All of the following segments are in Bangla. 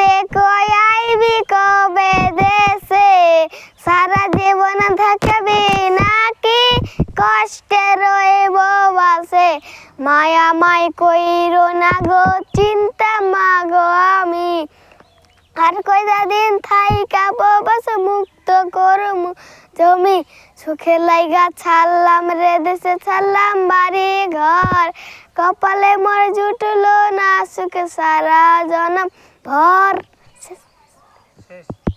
দেখো, আইবি কবে দেশে? সারা জীবন থাকবি নাকি কষ্টে রইব বাসে? মায়া মাই কইরো না গো, চিন্তা মাগো আমি। আর কয়টা দিন থাই কাবো বাস, মুক্ত করম জমি। সুখে লাইগা ছাড়লাম রে দেশে, ছাড়লাম বাড়ি ঘর কপালে মোর জুটলো না সুখে সারা জনম। ভর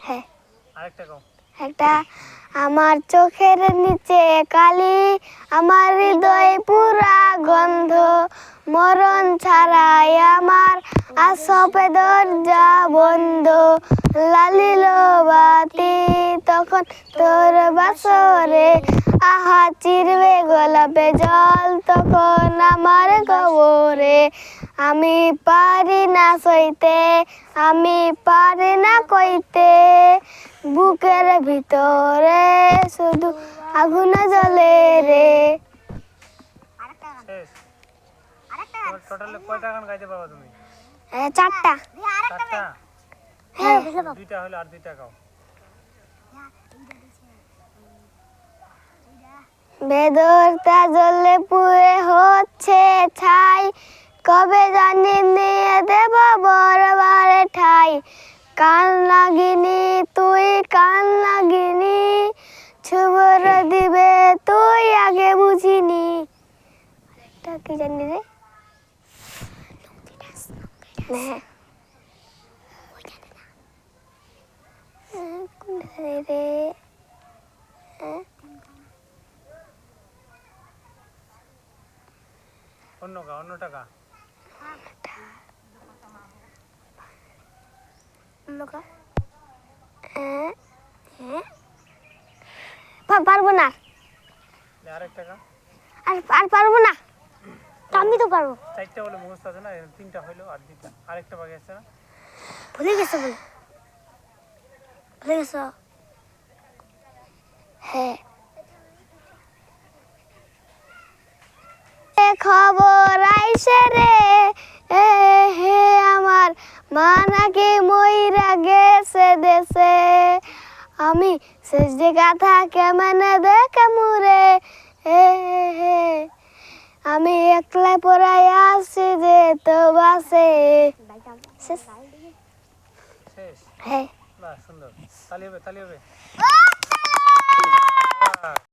হ্যাঁ। একটা আমার চোখের নিচে কালি আমার হৃদয় পুরা গন্ধ মরণ ছাড়াই আমার আসবে দরজা বন্ধ। লালিল বাতি তখন তোর বাসরে আহা চিরবে গোলাপে জল তখন আমার কবরে। আমি পারি না সইতে আমি পারি না কইতে। বুকের ভিতরে শুধু আগুন জ্বলে রে। শেষ তোমার টোটালে কয়টা গান গাইতে পারবা তুমি? চারটা। হ্যাঁ দুইটা হলো আর দুইটা গাও। বেদরটা জ্বলে ছাই কবে জানি নিয়ে দেব বড়বারে ঠাই। কান লাগিনি তুই কান লাগিনি ছুবর দিবে তুই আগে বুঝিনি। আরেকটা কি জানি রে? হ্যাঁ। রে? হ্যাঁ। অন্য গা অন্য টাকা? হ্যাঁ হ্যাঁ পারব না। আর আর পারব না। আমি তো পারব। চারটা বলে মুখস্থ আছে না? তিনটা হইল আর দুইটা। আরেকটা বাকি আছে না? ভুলে গেছো বলে। ভুলে গেছো? হ্যাঁ খবর আইসে রে। মা নাকি মইরা গেছে দেশে। আমি শেষ যে গাথা কেমনে দেখে মুরে হে হে আমি একলা পড়াই আসছি যে তো বাসে। হ্যাঁ। সুন্দর। তালি হবে তালি হবে।